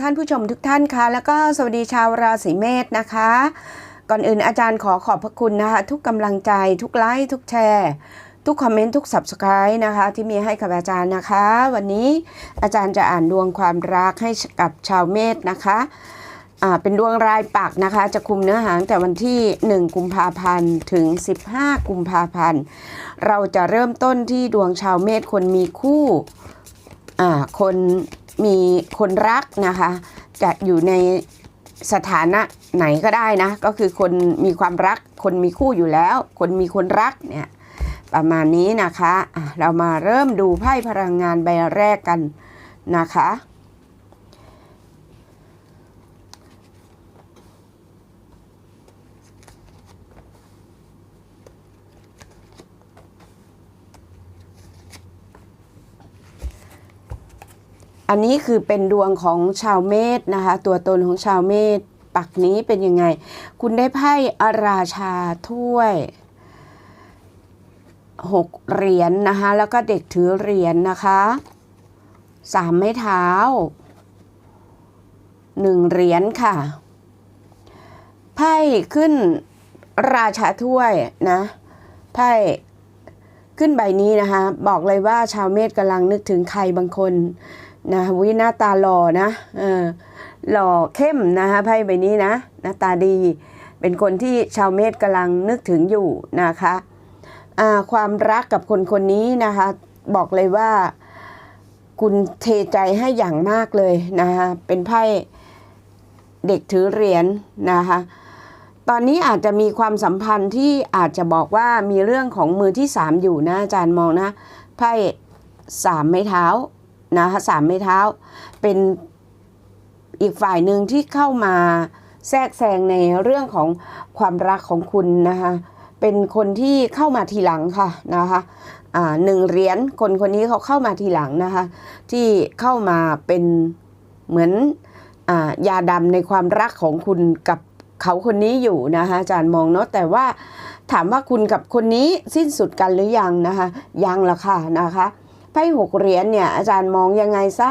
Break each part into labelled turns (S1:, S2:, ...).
S1: ท่านผู้ชมทุกท่านคะแล้วก็สวัสดีชาวราศีเมษนะคะ ก่อนอื่นอาจารย์ขอขอบพระคุณนะคะทุกกำลังใจทุกไลค์ทุกแชร์ ทุกคอมเมนต์ทุก subscribe นะคะ ที่มีให้กับอาจารย์นะคะ วันนี้อาจารย์จะอ่านดวงความรักให้กับชาวเมษนะคะเป็นดวงรายปักนะคะ จะคุมเนื้อหาตั้งแต่วันที่ 1 กุมภาพันธ์ถึง 15 กุมภาพันธ์ เราจะเริ่มต้นที่ดวงชาวเมษคนมีคู่คน มีคนรักนะคะ จะอยู่ในสถานะไหนก็ได้นะ ก็คือคนมีความรัก คนมีคู่อยู่แล้ว คนมีคนรักเนี่ยประมาณนี้นะคะะเรามาเริ่มดูไพ่พลังงานใบแรกกันนะคะ อันนี้คือเป็นดวงของชาวเมษนะคะ ตัวตนของชาวเมษปักนี้เป็นยังไง คุณได้ไพ่อาราชาถ้วยหกเหรียญนนะคะ แล้วก็เด็กถือเหรียญนะคะสามไม้เท้าหนึ่งเหรียญค่ะ ไพ่ขึ้นราชาถ้วยนะไพ่ขึ้นใบนี้นะคะ บอกเลยว่าชาวเมษกำลังนึกถึงใครบางคน นะวิหน้าตาหล่อนะเออหล่อเข้มนะคะไพ่ใบนี้นะหน้าตาดี เป็นคนที่ชาวเมษกำลังนึกถึงอยู่นะคะอ่าความรักกับคนคนนี้นะคะ บอกเลยว่าคุณเทใจให้อย่างมากเลยนะคะเป็นไพ่เด็กถือเหรียญนะคะตอนนี้อาจจะมีความสัมพันธ์ที่อาจจะบอกว่ามีเรื่องของมือที่สามอยู่นะอาจารย์มองนะไพ่สามไม้เท้า นะคะสามไม้เท้า เป็นอีกฝ่ายหนึ่งที่เข้ามาแทรกแซงในเรื่องของความรักของคุณนะคะเป็นคนที่เข้ามาทีหลังค่ะนะคะอ่าหนึ่งเหรียญคนคนนี้เขาเข้ามาทีหลังนะคะ ที่เข้ามาเป็นเหมือนอ่ายาดำในความรักของคุณกับเขาคนนี้อยู่นะคะอาจารย์มองเนาะแต่ว่าถามว่าคุณกับคนนี้สิ้นสุดกันหรือยังนะคะยังละค่ะนะคะ พ่หกเหรียญเนี่ยอาจารย์มองยังไงซะ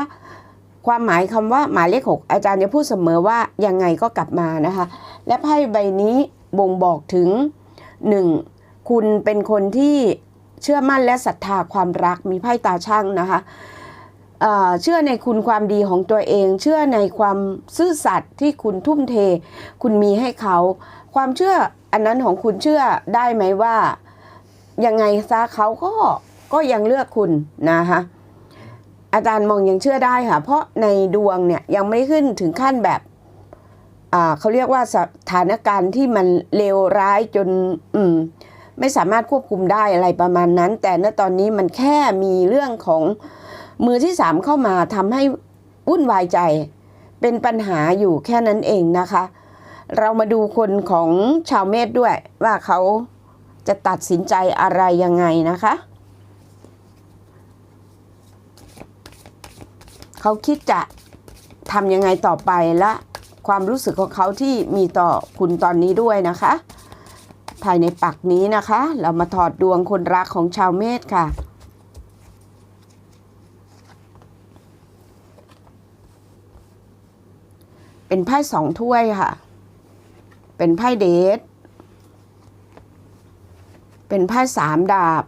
S1: ความหมายคำว่าหมายเลขหกอาจารย์จะพูดเสมอว่ายังไงก็กลับมานะคะ และไพ่ใบนี้บ่งบอกถึงหนึ่งคุณเป็นคนที่เชื่อมั่นและศรัทธาความรักมีไพ่ตาช่างนะคะเชื่อในคุณความดีของตัวเอง เชื่อในความซื่อสัตย์ที่คุณทุ่มเท คุณมีให้เขา ความเชื่ออันนั้นของคุณเชื่อได้ไหมว่า ยังไงซะเขาก็ ก็ยังเลือกคุณนะคะอาจารย์มองยังเชื่อได้ค่ะ เพราะในดวงเนี่ยยังไม่ขึ้นถึงขั้นแบบเขาเรียกว่าสถานการณ์ที่มันเลวร้ายจนมไม่สามารถควบคุมได้อะไรประมาณนั้น แต่ณตอนนี้มันแค่มีเรื่องของมือที่สามเข้ามาทำให้วุ่นวายใจ เป็นปัญหาอยู่แค่นั้นเองนะคะ เรามาดูคนของชาวเมษด้วยว่าเขาจะตัดสินใจอะไรยังไงนะคะ เขาคิดจะทำยังไงต่อไปและความรู้สึกของเขาที่มีต่อคุณตอนนี้ด้วยนะคะ ภายในปักนี้นะคะ เรามาถอดดวงคนรักของชาวเมษค่ะเป็นไพ่สองถ้วยค่ะ เป็นไพ่เดท เป็นไพ่สามดาบ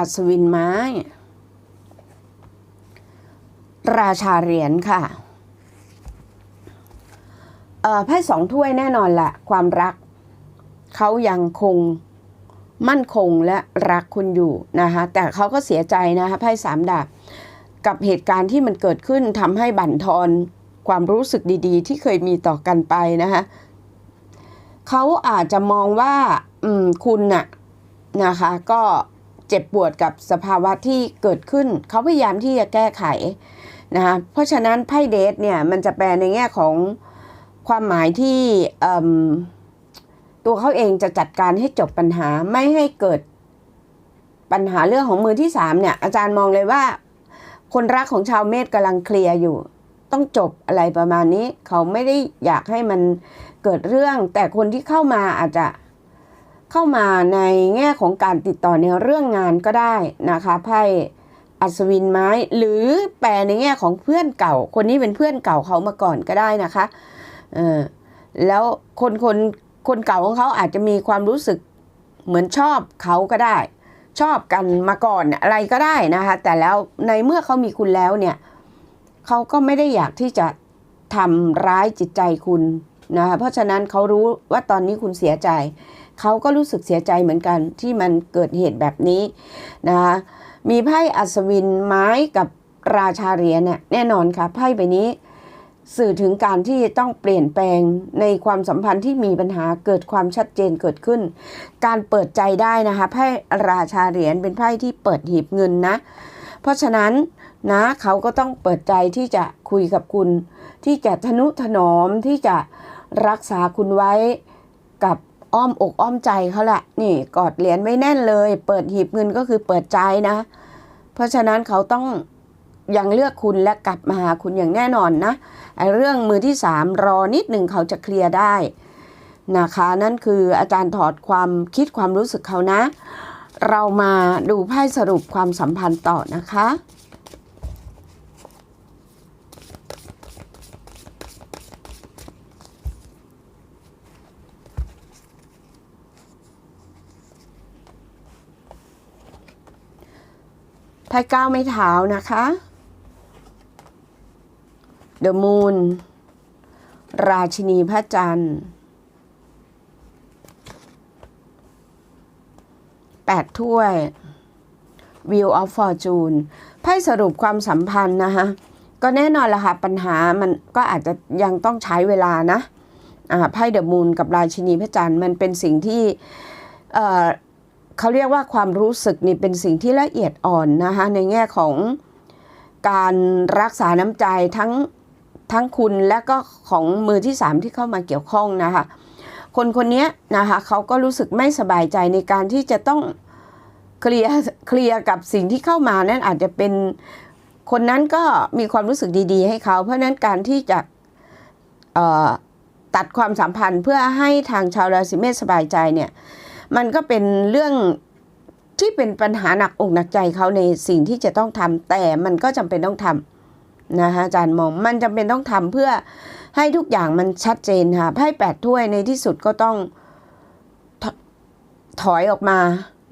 S1: อัศวินไม้ ราชาเหรียญค่ะไพ่สองถ้วยแน่นอนแหละความรัก เขายังคงมั่นคงและรักคุณอยู่นะคะแต่เขาก็เสียใจนะคะไพ่สามดาบกับเหตุการณ์ที่มันเกิดขึ้นทำให้บั่นทอนความรู้สึกดีๆ ที่เคยมีต่อกันไปนะคะเขาอาจจะมองว่าคุณน่ะนะคะก็ เจ็บปวดกับสภาวะที่เกิดขึ้น เขาพยายามที่จะแก้ไขนะคะเพราะฉะนั้นไพ่เดทเนี่ยมันจะแปลในแง่ของความหมายที่ตัวเขาเองจะจัดการให้จบปัญหาไม่ให้เกิดปัญหาเรื่องของมือที่สามเนี่ย อาจารย์มองเลยว่า คนรักของชาวเมษกำลังเคลียร์อยู่ ต้องจบอะไรประมาณนี้ เขาไม่ได้อยากให้มันเกิดเรื่อง แต่คนที่เข้ามาอาจจะ เข้ามาในแง่ของการติดต่อในเรื่องงานก็ได้นะคะไพ่อัศวินไม้หรือแปลในแง่ของเพื่อนเก่า คนนี้เป็นเพื่อนเก่าเขามาก่อนก็ได้นะคะเออแล้วคนคนคนเก่าของเขาอาจจะมีความรู้สึกเหมือนชอบเขาก็ได้ ชอบกันมาก่อนอะไรก็ได้นะคะแต่แล้วในเมื่อเขามีคุณแล้วเนี่ยเขาก็ไม่ได้อยากที่จะทำร้ายจิตใจคุณนะคะเพราะฉะนั้นเขารู้ว่าตอนนี้คุณเสียใจ เขาก็รู้สึกเสียใจเหมือนกันที่มันเกิดเหตุแบบนี้นะคะมีไพ่อัศวินไม้กับราชาเหรียญเนี่ยแน่นอนค่ะไพ่ใบนี้ สื่อถึงการที่ต้องเปลี่ยนแปลงในความสัมพันธ์ที่มีปัญหาเกิดความชัดเจนเกิดขึ้น การเปิดใจได้นะคะไพ่ราชาเหรียญเป็นไพ่ที่เปิดหีบเงินนะ เพราะฉะนั้นนะเขาก็ต้องเปิดใจที่จะคุยกับคุณ ที่จะทนุถนอมที่จะรักษาคุณไว้กับ อ้อมอกอ้อมใจเขาแหละ นี่กอดเหรียญไว้แน่นเลย เปิดหีบเงินก็คือเปิดใจนะ เพราะฉะนั้นเขาต้องยังเลือกคุณและกลับมาหาคุณอย่างแน่นอนนะไอ้เรื่องมือที่สามรอนิดหนึ่งเขาจะเคลียร์ได้นะคะ นั่นคืออาจารย์ถอดความคิดความรู้สึกเขานะ เรามาดูไพ่สรุปความสัมพันธ์ต่อนะคะ ไพ่เก้าไม่เท้านะคะ The Moon ราชินีพระจันทร์แปดถ้วย Wheel of Fortune ไพ่สรุปความสัมพันธ์นะคะก็แน่นอนละค่ะปัญหามันก็อาจจะยังต้องใช้เวลานะไพ่เดอะมูนกับราชินีพระจันทร์มันเป็นสิ่งที่ เขาเรียกว่าความรู้สึกนี่เป็นสิ่งที่ละเอียดอ่อนนะคะในแง่ของการรักษาน้ำใจทั้งทั้งคุณและก็ของมือที่สามที่เข้ามาเกี่ยวข้องนะคะคนคนนี้นะคะเขาก็รู้สึกไม่สบายใจในการที่จะต้องเคลียร์เคลียร์กับสิ่งที่เข้ามานั่นอาจจะเป็นคนนั้นก็มีความรู้สึกดี ๆ ให้เขา เพราะนั้นการที่จะตัดความสัมพันธ์เพื่อให้ทางชาวราศีเมษสบายใจเนี่ย มันก็เป็นเรื่องที่เป็นปัญหาหนักอกหนักใจเขาในสิ่งที่จะต้องทำแต่มันก็จำเป็นต้องทำนะคะอาจารย์มองมันจำเป็นต้องทำเพื่อให้ทุกอย่างมันชัดเจนค่ะไพ่แปดถ้วยในที่สุดก็ต้องถถอยออกมา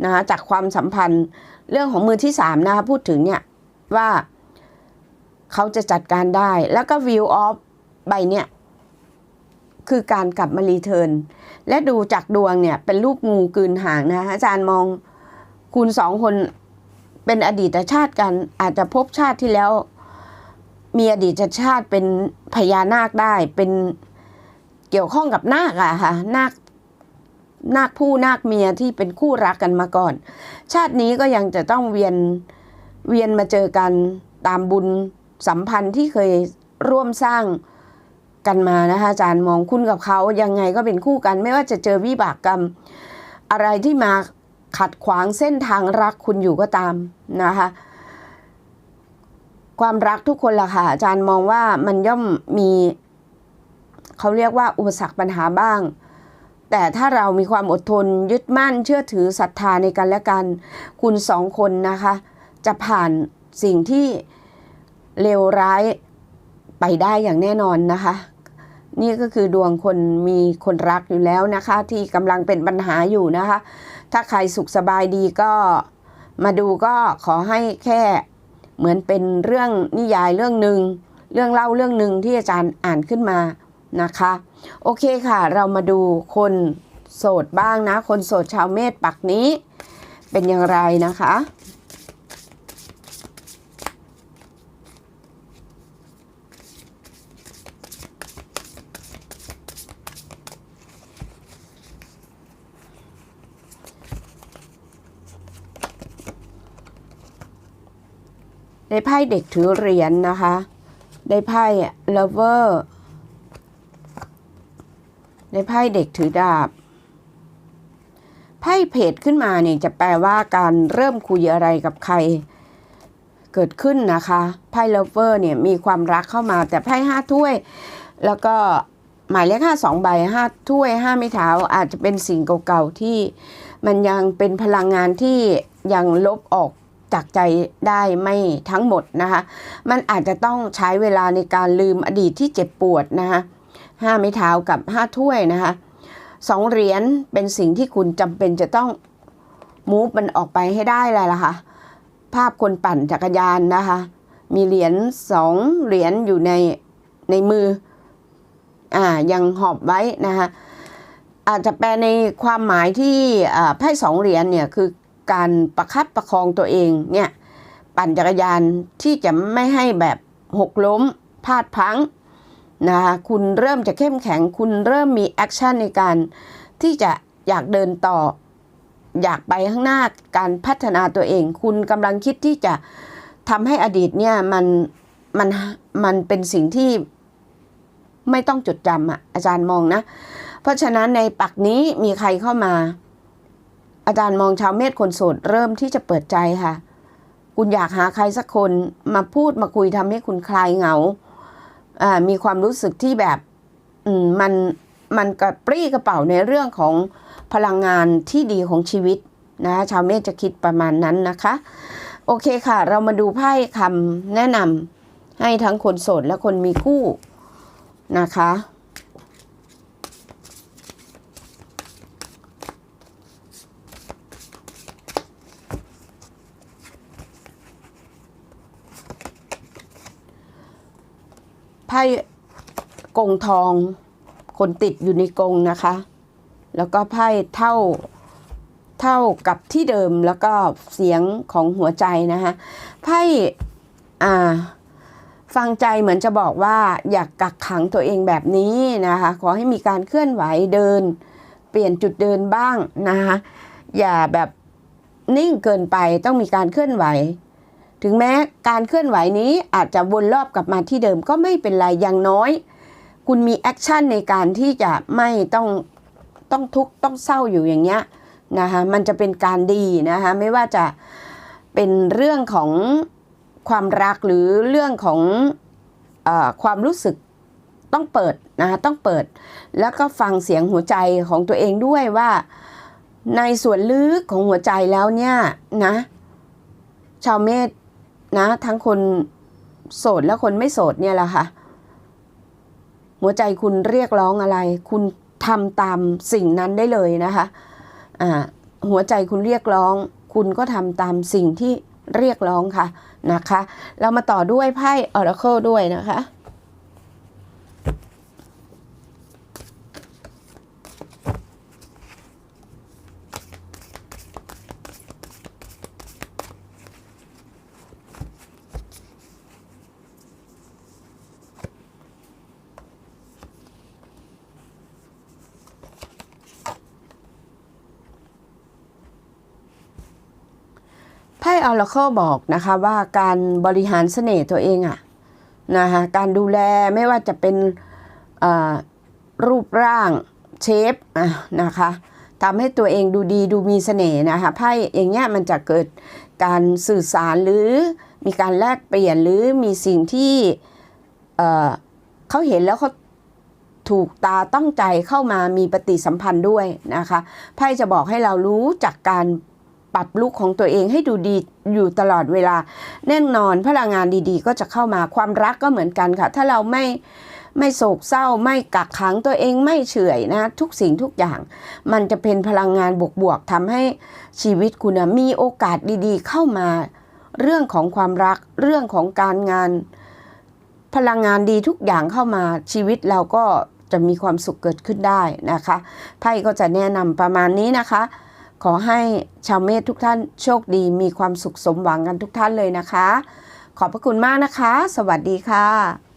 S1: นะคะจากความสัมพันธ์เรื่องของมือที่สามนะคะพูดถึงเนี่ยว่าเขาจะจัดการได้แล้วก็ view of ใบเนี่ย คือการกลับมารีเทิร์นและดูจากดวงเนี่ยเป็นรูปงูกลืนหางนะคะอาจารย์มองคุณสองคนเป็นอดีตชาติกันอาจจะพบชาติที่แล้ว มีอดีตชาติเป็นพญานาคได้เป็นเกี่ยวข้องกับนาคอะค่ะนาคนาคผู้นาคเมียที่เป็นคู่รักกันมาก่อน ชาตินี้ก็ยังจะต้องเวียนเวียนมาเจอกันตามบุญสัมพันธ์ที่เคยร่วมสร้าง กันมานะคะอาจารย์มองคุณกับเขายังไงก็เป็นคู่กัน ไม่ว่าจะเจอวิบากกรรม อะไรที่มาขัดขวางเส้นทางรักคุณอยู่ก็ตามนะคะความรักทุกคนล่ะค่ะอาจารย์มองว่ามันย่อมมีเขาเรียกว่าอุปสรรคปัญหาบ้าง แต่ถ้าเรามีความอดทนยึดมั่นเชื่อถือศรัทธาในกันและกัน คุณสองคนนะคะ จะผ่านสิ่งที่เลวร้ายไปได้อย่างแน่นอนนะคะ นี่ก็คือดวงคนมีคนรักอยู่แล้วนะคะ ที่กำลังเป็นปัญหาอยู่นะคะ ถ้าใครสุขสบายดีก็มาดูก็ขอให้แค่เหมือนเป็นเรื่องนิยายเรื่องหนึ่งเรื่องเล่าเรื่องหนึ่งที่อาจารย์อ่านขึ้นมานะคะ โอเคค่ะเรามาดูคนโสดบ้างนะ คนโสดชาวเมษปักนี้ เป็นอย่างไรนะคะ ได้ไพ่เด็กถือเหรียญนนะคะ ได้ไพ่ lover ได้ไพ่เด็กถือดาบ ไพ่เพจขึ้นมาเนี่ยจะแปลว่าการเริ่มคุยอะไรกับใคร เกิดขึ้นนะคะ ไพ่ lover เนี่ยมีความรักเข้ามาแต่ไพ่ห้าถ้วย แล้วก็หมายเลขห้าสองใบห้าถ้วยห้าไม่เท้าอาจจะเป็นสิ่งเก่าๆที่มันยังเป็นพลังงานที่ยังลบออก จากใจได้ไม่ทั้งหมดนะคะ มันอาจจะต้องใช้เวลาในการลืมอดีตที่เจ็บปวดนะคะห้าไม้เท้ากับห้าถ้วยนะคะสองเหรียญเป็นสิ่งที่คุณจำเป็นจะต้องมูฟมันออกไปให้ได้เลยล่ะค่ะ ภาพคนปั่นจักรยานนะคะ มีเหรียญสองเหรียญอยู่ในในมือ อ่า ยังหอบไว้นะคะอาจจะแปลในความหมายที่ไพ่สองเหรียญเนี่ยคือ การประคับประคองตัวเองเนี่ยปั่นจักรยานที่จะไม่ให้แบบหกล้มพลาดพังนะคะคุณเริ่มจะเข้มแข็ง คุณเริ่มมีแอคชั่นในการที่จะอยากเดินต่อ อยากไปข้างหน้าการพัฒนาตัวเอง คุณกำลังคิดที่จะทำให้อดีตเนี่ยมันมันมันเป็นสิ่งที่ไม่ต้องจดจำอะอาจารย์มองนะ เพราะฉะนั้นในปักนี้มีใครเข้ามา อาจารย์มองชาวเมษคนโสดเริ่มที่จะเปิดใจค่ะ คุณอยากหาใครสักคนมาพูดมาคุยทำให้คุณคลายเหงาอ่ามีความรู้สึกที่แบบอืมมันมันกระปรี้กระเป๋าในเรื่องของพลังงานที่ดีของชีวิตนะชาวเมษจะคิดประมาณนั้นนะคะ โอเคค่ะ เรามาดูไพ่คำแนะนำให้ทั้งคนโสดและคนมีคู่นะคะ ไพ่กงทองคนติดอยู่ในกงนะคะ แล้วก็ไพ่เท่าเท่ากับที่เดิมแล้วก็เสียงของหัวใจนะคะไพ่อ่าฟังใจเหมือนจะบอกว่าอยากกักขังตัวเองแบบนี้นะคะ ขอให้มีการเคลื่อนไหวเดิน เปลี่ยนจุดเดินบ้างนะคะอย่าแบบนิ่งเกินไปต้องมีการเคลื่อนไหว ถึงแม้การเคลื่อนไหวนี้อาจจะวนรอบกลับมาที่เดิมก็ไม่เป็นไรอย่างน้อย คุณมีแอคชั่นในการที่จะไม่ต้องต้องทุกข์ต้องเศร้าอยู่อย่างเงี้ยนะคะมันจะเป็นการดีนะคะไม่ว่าจะเป็นเรื่องของความรักหรือเรื่องของอความรู้สึกต้องเปิดนะคะต้องเปิด แล้วก็ฟังเสียงหัวใจของตัวเองด้วยว่าในส่วนลึกของหัวใจแล้วเนี่ยนะชาวเมษ นะ ทั้งคนโสดและคนไม่โสดเนี่ยแหละค่ะ หัวใจคุณเรียกร้องอะไร คุณทำตามสิ่งนั้นได้เลยนะคะอ่าหัวใจคุณเรียกร้อง คุณก็ทำตามสิ่งที่เรียกร้องค่ะนะคะ เรามาต่อด้วยไพ่ออร์เคิลด้วยนะคะ ออร์เคิลบอกนะคะว่าการบริหารเสน่ห์ตัวเองอะนะคะการดูแลไม่ว่าจะเป็นรูปร่างเชฟะนะคะทำให้ตัวเองดูดีดูมีเสน่ห์นะคะไพ่อย่างเงี้ยมันจะเกิดการสื่อสารหรือมีการแลกเปลี่ยนหรือมีสิ่งที่เอ่อเขาเห็นแล้วเขาถูกตาต้องใจเข้ามามีปฏิสัมพันธ์ด้วยนะคะไพ่จะบอกให้เรารู้จากการ ปรับลุกของตัวเองให้ดูดีอยู่ตลอดเวลา แน่นอนพลังงานดีๆ ก็จะเข้ามาความรักก็เหมือนกันค่ะ ถ้าเราไม่ไม่โศกเศร้าไม่กักขังตัวเองไม่เฉยนะ ทุกสิ่งทุกอย่าง มันจะเป็นพลังงานบวกๆทำให้ชีวิตคุณนะมีโอกาสดีๆ เข้ามา เรื่องของความรักเรื่องของการงาน พลังงานดีทุกอย่างเข้ามาชีวิตเราก็จะมีความสุขเกิดขึ้นได้นะคะไพ่ก็จะแนะนำประมาณนี้นะคะ ขอให้ชาวเมธทุกท่านโชคดี มีความสุขสมหวังกันทุกท่านเลยนะคะ ขอบพระคุณมากนะคะ สวัสดีค่ะ